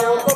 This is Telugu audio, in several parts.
down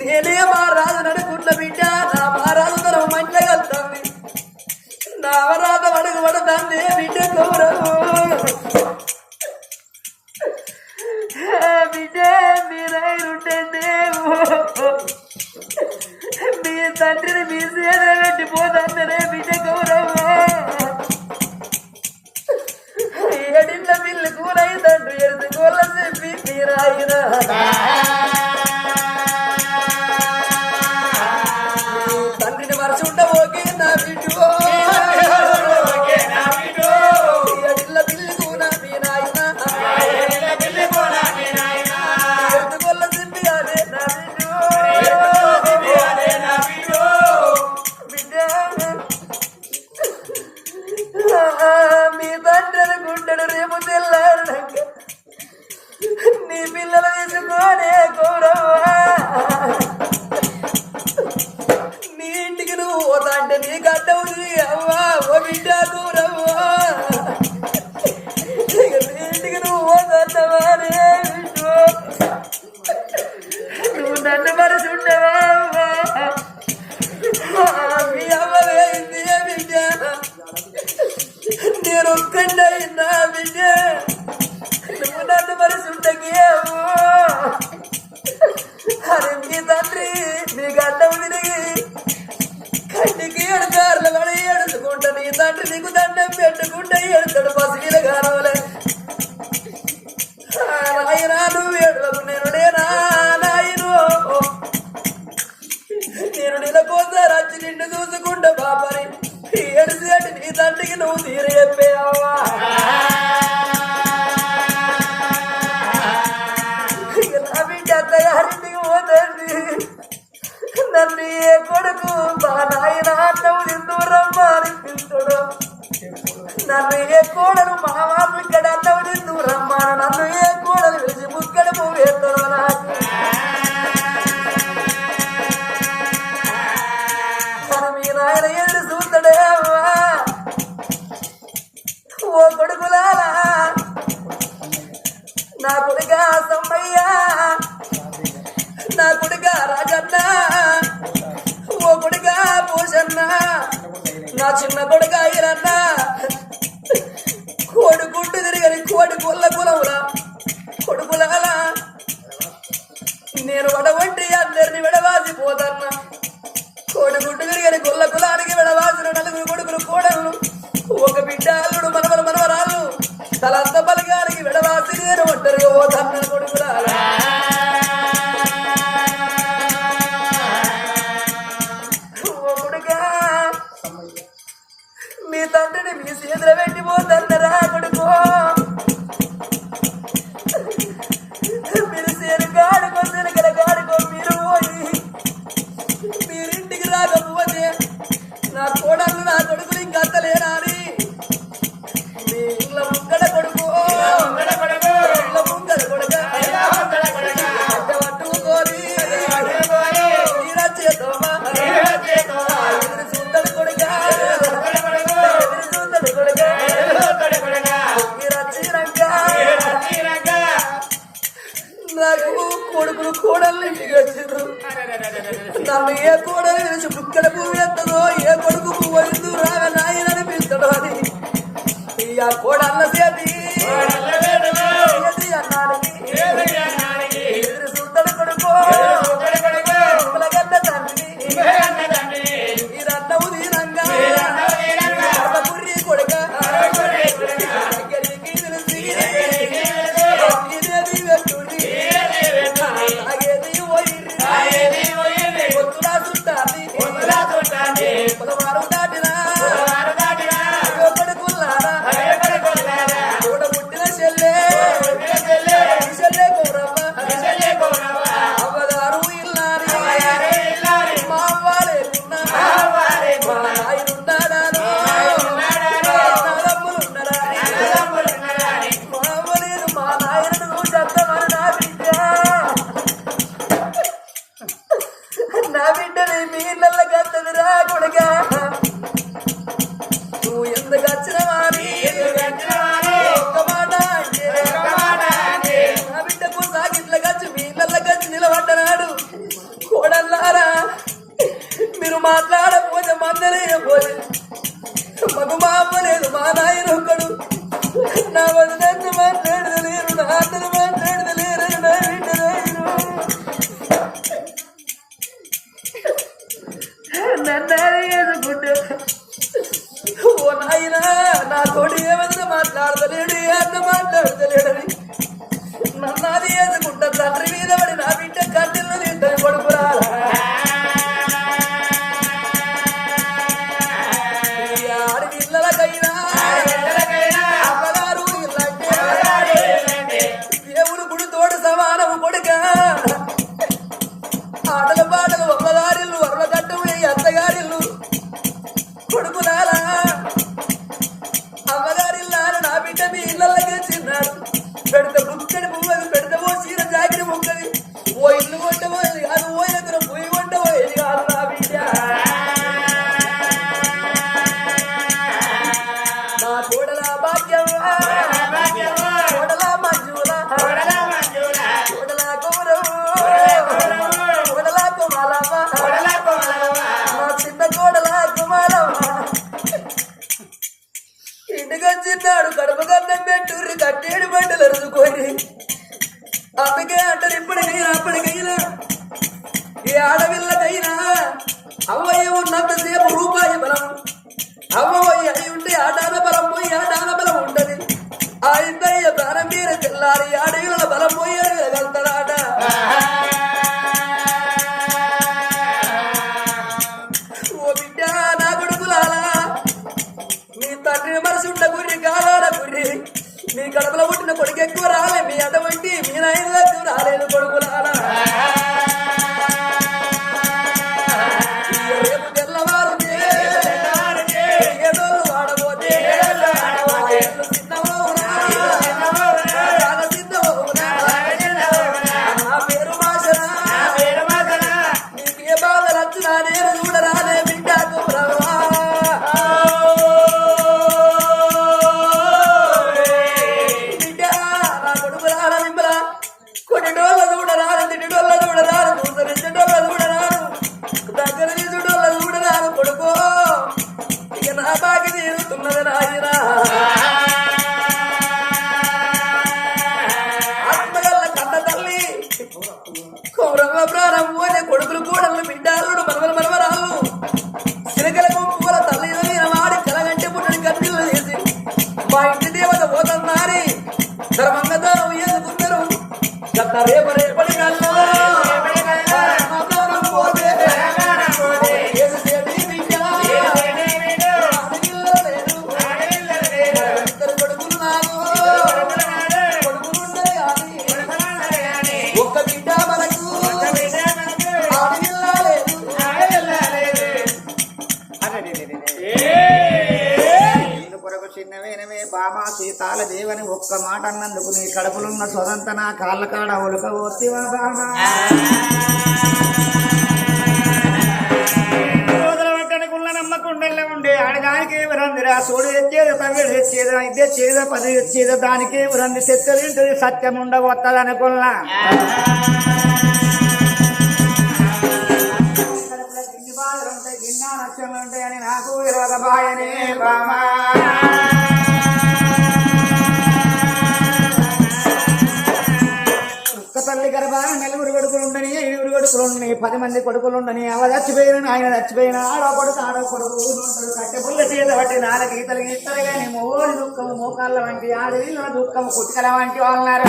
నేనే మహారాజు నడు నడుకుట్ల బిడ్డ నా మహారాజు తన మంట కలుతాంది నా అవరాధ అడుగు పడతాంది బిడ్డ కోరము బిడ్డ మీరైరుంటే మీ తండ్రిని మీ సేద పెట్టిపోతాందరే బిడ్డ గౌరవ ఏడిట్ల పిల్లు కూరై తండ్రి ఎరుతుకోవాలని మీరాయినా. நன்மையே கோடரும் மகமாறு கடந்தவரு మంటలు రుదుకోరి అందుకే అంటారు ఇప్పటికైనా అప్పటికైనా ఏ ఆడపిల్లకైనా అవ్వయ్య ఉన్నంతసేపు కోరంగా ప్రారంభం అనే కొడుకులు కడుపులున్న సొదంత కాళ్ళ కాడ ఉలకపోతివా ఓర్తి నమ్మకుండలే ఉండే ఆడదానికే వరందిరా సోడు తెచ్చేది పది తెచ్చేదా దానికే వరంది తెచ్చదింటది సత్యం ఉండవత్తది అనుకున్నా గిన్నా నచ్చం ఉంటాయని నాకు ఇరవై బాయనే బామా. బాగా నలుగురు కొడుకులు ఉండని ఏడుగురు కొడుకులు ఉండని పది మంది కొడుకులు ఉండని అవ చచ్చిపోయిన ఆయన చచ్చిపోయిన ఆడో కొడుకు ఆడో కొడుకు ఉంటాడు కట్టె పుల్ల చేత పట్టి నాలుగు గీతలు గీస్తారు కానీ మోడి దుఃఖము మోకాళ్ళ వంటి ఆడవిల్ల దుఃఖము కుట్టుకల వంటి వాళ్ళన్నారు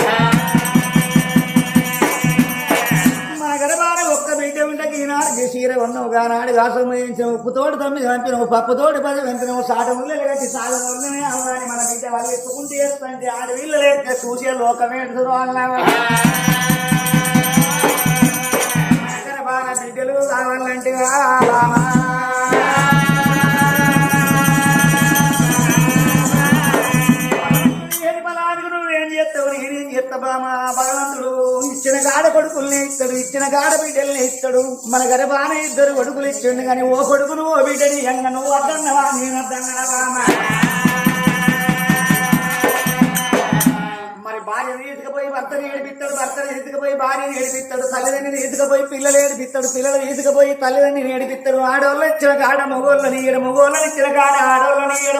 మన గడబాడ ఒక్క బిడ్డ ఉండకి ఈనాడు చీర ఉన్నావు గానాడు గాసం వేయించిన ఉప్పుతోడు తొమ్మిది పంపినవు పప్పుతోడు పది పంపినవు సాట ముళ్ళలు కట్టి సాగనే అవ్వాలి మన బిడ్డ వాళ్ళు ఎత్తుకుంటూ చేస్తుంటే ఆడవిళ్ళు లేక చూసే లోకమే అన్నావా బాగా బిడ్డలు కావాలంటే బలానికి నువ్వేం చేస్తావు? నేనేం చేస్తా బామా? భగవంతుడు ఇచ్చిన గాడ కొడుకుల్ని ఇస్తాడు ఇచ్చిన గాడ బిడ్డల్ని ఇస్తాడు. మన గర్భాన ఇద్దరు కొడుకులు ఇచ్చిండు కానీ ఓ కొడుకును ఓ బిడ్డని ఎంగ నువ్వు అద్దన్నవా నేను అద్దన్నరా బామా? భర్తను ఏడిపిస్తాడు భర్తని ఎదుకపోయి భార్యని ఏడిపిస్తాడు తల్లిదండ్రిని ఎదుకపోయి పిల్లలు ఏడిపిస్తాడు పిల్లలు ఎదుకపోయి తల్లిదండ్రిని ఏడిపిస్తాడు. ఆడవాళ్ళు ఇచ్చిన కాడ మగోళ్ళని ఈడ మగోళ్ళని ఇచ్చిన కాడ ఆడవాళ్ళని ఈడ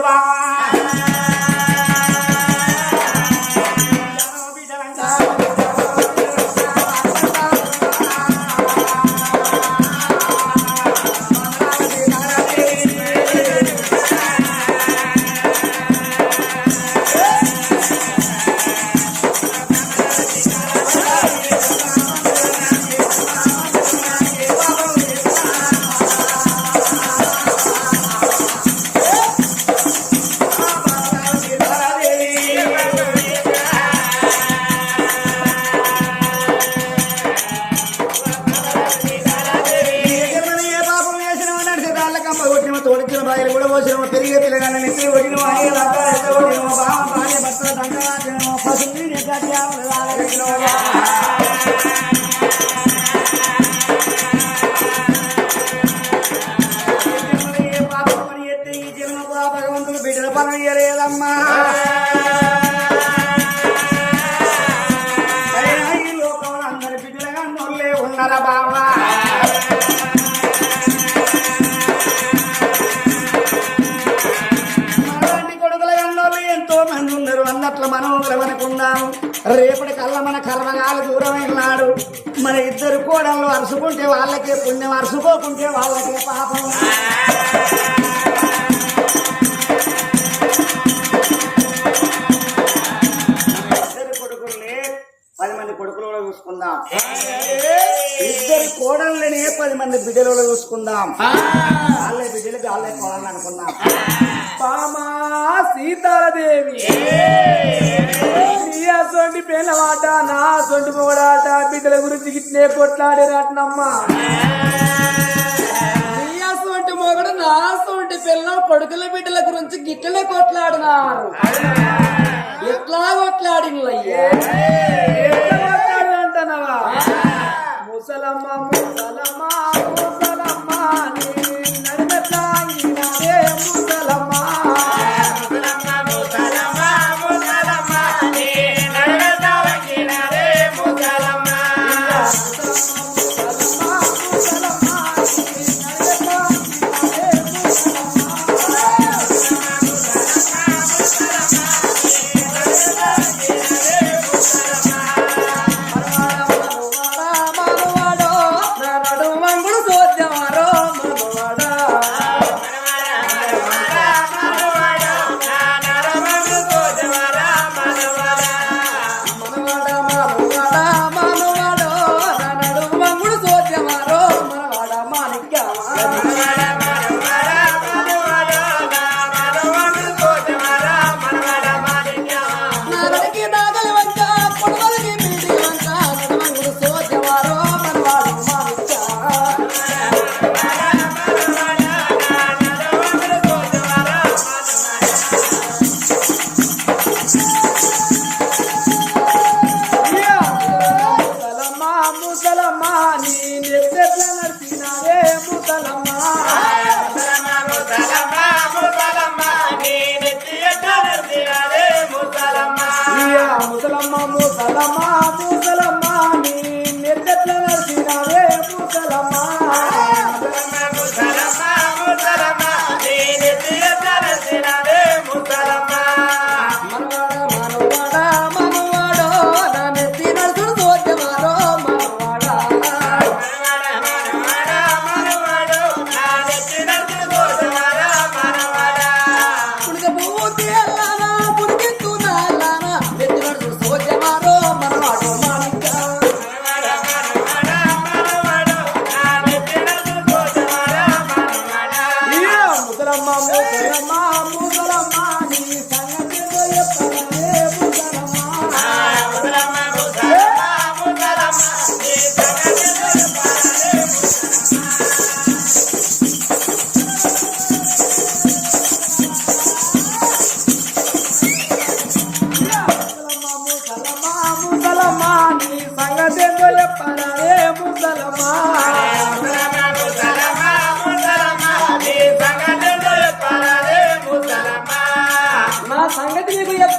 ఉన్నారా బావా మనలాంటి కొడుకుల గండోళ్ళు ఎంతో మంది ఉన్నారు. అన్నట్లు మనం అనుకున్నాము రేపటి కల్లా మన కర్మగాలు దూరమైనాడు. మన ఇద్దరు కోడళ్ళు అరుచుకుంటే వాళ్ళకే పుణ్యం అరుచుకోకుంటే వాళ్ళకే పాపం. చూసుకుందాం. ఇద్దరు కోడళ్ళని పది మంది బిడ్డలు చూసుకుందాం. వాళ్ళే బిడ్డలు వాళ్ళే కోడళ్ళు అనుకుందాం. పామా సీతాలదేవి నీ అసొంటి పిల్లవాట నా సొంటి మొగడాట బిడ్డల గురించి గిట్నే కొట్లాడినట్నమ్మా నీ అసొంటి మొగడు నా సొంటి పిల్లలు కొడుకుల బిడ్డల గురించి గిట్లనే కొట్లాడినారు. ఎట్లా కొట్లాడినయ్యా Salama Musa.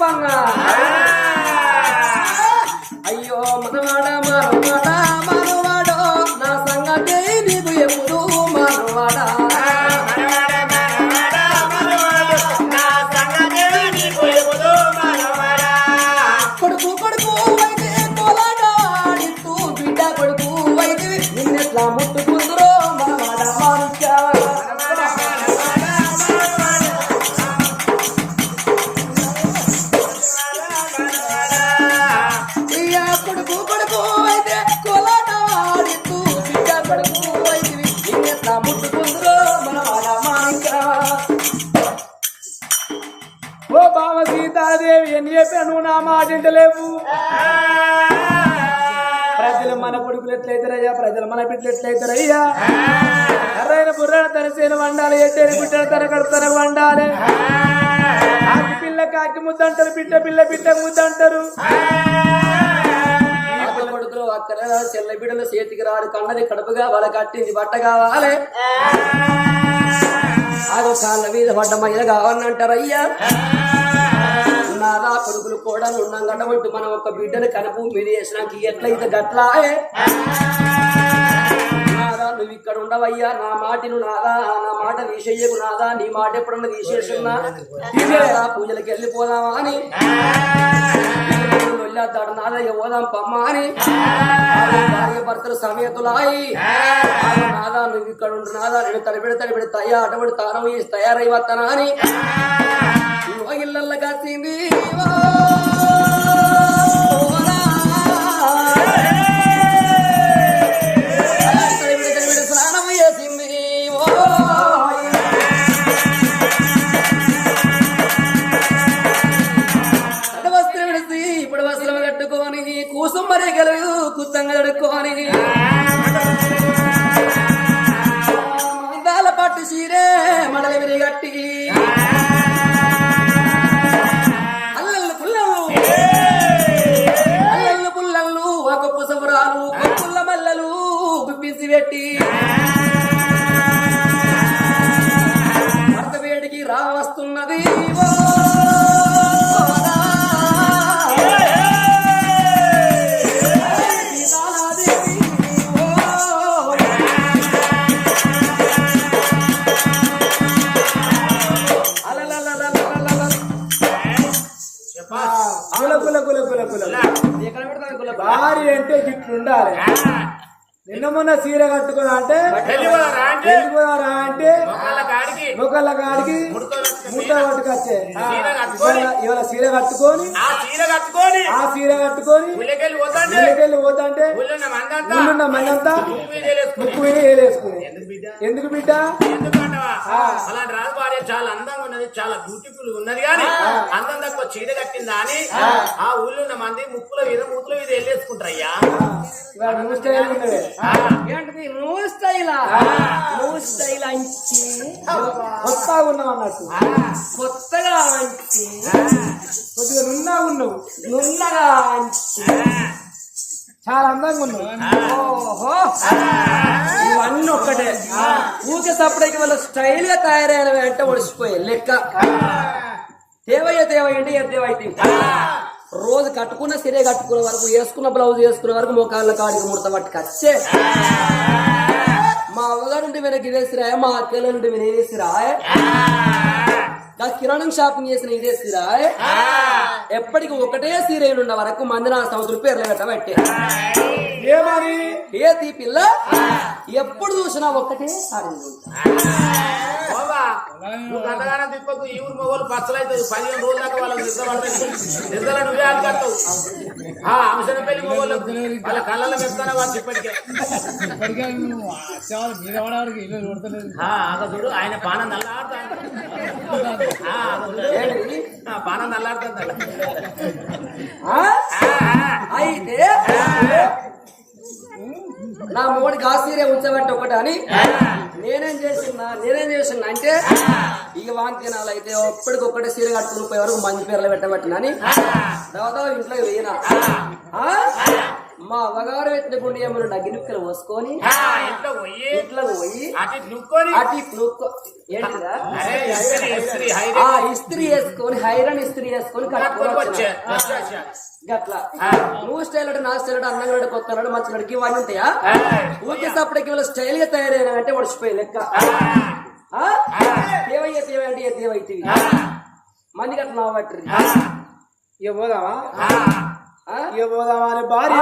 棒啊！మన బిడ్డలు ఎట్లయితారయ్యా ఎర్రైన బుర్రన తనసేన వండాలి ఎట్టేరు బిడ్డల తన కడుపుతన వండాలి. కాకి పిల్ల కాకి ముద్ద అంటారు బిడ్డ పిల్ల బిడ్డ ముద్ద అంటారు. కొడుకులు అక్కడ చెల్ల బిడ్డలు చేతికి రాడు కన్నది కడుపుగా వాళ్ళ కట్టింది బట్ట కావాలి. అదో కాళ్ళ మీద పడ్డ మహిళ కావాలంటారు అయ్యా. నాదా కొడుకులు కూడా ఉన్నాం గడబట్టు మనం ఒక బిడ్డను కనుపు మీద వేసినాక ఎట్లయితే గట్లా నువ్వు ఇక్కడ ఉండవయ్యా. నా మాటను నాదా నా మాట తీసేయకు నాదా నీ మాట ఎప్పుడన్నా తీసేసున్నా పూజలకి పూజలకు వెళ్ళిపోదామా అని. వెళ్ళొద్దాడు నాదయ్య పోదాం పమ్మా అని. భార్య భర్తలు సమేతులాయి. నాదా నువ్వు ఇక్కడ ఉండు నాదా. నేను తడిపెడి తడిపెడి తయ్యా అటువంటి తానం తయారై వస్తానా అని. ఇళ్ళల్లో కాసింది. అంటే ఇట్లుండాలి. నిన్న మొన్న చీర కట్టుకున్నా అంటే వెళ్ళిపోదారా అంటే? మొక్కల కాడికి. ముద్ద పట్టుకొచ్చే. ఇవాళ- చీర కట్టుకొని ఆ చీర కట్టుకొని. ఆ చీర కట్టుకొని ఊళ్ళకెళ్ళి పోతాంటే. ఉన్న మనంతా. ముక్కు విని వేలేసుకుని. ఎందుకు బిడ్డ? అలాంటి చాలా అందంగా ఉన్నది చాలా బ్యూటిఫుల్ ఉన్నది కానీ అందం తక్కువ చీర కట్టిందా అని ఆ. ఊళ్ళో ఉన్న మంది ముక్కుల మీద మూతుల మీద వెళ్ళేసుకుంటారయ్యా ఏంటిది? నువ్వు స్టైలా నువ్వు స్టైల్ అంచి కొత్తగా ఉన్నావు అన్నట్టు కొత్తగా అంచి కొద్దిగా నున్నా ఉన్నావు నున్నగా అంచి చాలా అందంగా ఉన్నావు. ఓహో. ఇవన్నీ ఒక్కటే. ఊకే సపరేట్ వాళ్ళ స్టైల్గా తయారైన వెంట ఒడిసిపోయాయి. లెక్క. దేవయ్య దేవయ్య అంటే దేవైతే రోజు కట్టుకున్న సిరే కట్టుకునే వరకు వేసుకున్న బ్లౌజ్ వేసుకునే వరకు మోకాళ్ళ కాడికి ముడత పట్టుకొచ్చే మా అవ్వగారు ఉంటే వెనక్కి ఇదే సిరాయ మా అక్కల నుండి నేను ఇదే సిరాయ. నా కిరాణం షాపింగ్ చేసిన ఇదే సిరాయ. ఎప్పటికి ఒకటే సీరియల్ ఉన్న వరకు మంది నా సంవత్సరం పేర్లు పెట్టబట్టే ఏ పిల్ల ఎప్పుడు చూసినా ఒక్కటే అంతగానే వాళ్ళకి కళ్ళలో వాళ్ళు చూడు ఆయన బాణ నల్లాడుతాడు. బాణ అయితే నా మూడు గాసీరే ఉంచబట్టి ఒకటి అని నేనేం చేసిన నేనేం చేసిన అంటే ఇక వాంతినాలు అయితే ఒప్పటికొక్కటి సీర కట్టుకుని పోయే వరకు మంచి పేర్లు పెట్టబట్టిన అని తర్వాత ఇంట్లో పోయినా? మా అవగారు పెట్టిన గుండె ఏమన్నా అగ్గినిక్కలు పోసుకొని ఆ, ఇంట్లో పోయి? ఇట్లా పోయి అటు ఇటు నుక్కొని? అటు ఇటు నూక్కో- ఏంటిదా? అరే, ఇస్త్రీ, వేసుకొని హైరన్ ఇస్త్రీ వేసుకొని కట్టుకొని. గట్లా. నువ్వు స్టైల్ అంటే నా స్టైల్ అంటే అందంగా ఉన్నాడు, కొత్త మంచి నడికి ఇవన్నీ ఉంటాయా? సప్పటికి వీళ్ళ స్టైల్గా తయారైన అంటే ఒడిచిపోయి లెక్క? దేవయ్య దేవ అంటే ఏ దేవైతివి మంది గట్ల నా పట్టరు ఆ, ఇక పోదామా? ఆ, ఆ? ఇక భార్య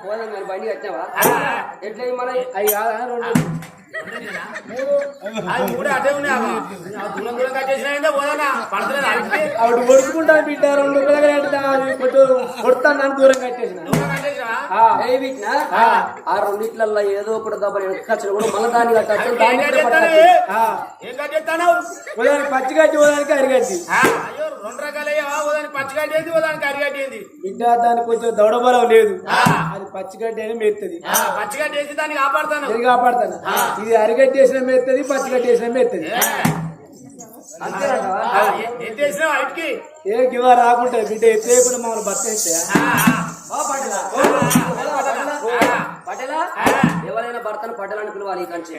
పోదాం కానీ బండి కట్టినావా? ఎట్లా మన అవి కాదా? రెండు అది మూడు అటే ఉన్నాయి? దూరం దూరం కట్టేసినా ఏందో పోదన్నా పడతలేదు ఆవిడ కొడుకుంటా బిడ్డ రెండు అది కొంచెం కొడతాను నన్ను దూరం కట్టేసిన. ఆ, రెండిట్లల్లో ఏదో ఒకటి దెబ్బ కచ్చిన కూడా మళ్ళీ దాన్ని కట్టచ్చు దాన్ని ఏం ఇక్కడ కట్టేస్తాను? పట్టాలి. ఆ. ఏం కట్టేస్తావు ఉదాహరణ పచ్చి కట్టి ఉదాహరణకి అరిగట్టి అయ్యో రెండు రకాలయ్యా. ఓదానికి పచ్చి కట్టేది ఓదానికి అరిగట్టేది బిడ్డ దానికి కొంచెం దౌడబలం లేదు. ఆ. అది పచ్చి గడ్డి అని మెత్తది. పచ్చి కట్టేసి దాన్ని కాపాడుతాను. ఇది కాపాడతాను? ఇది అరిగడ్డి వేసిన మెత్తది పచ్చి గడ్డి వేసిన మెత్తది. ఏ గివా రాకుంటాయి బిడ్డ ఎత్తేయకుండా మమ్మల్ని పటేలా. పటేలా ఎవరైనా భర్తను పట్టేలని పిలవాలి ఈ కంచి.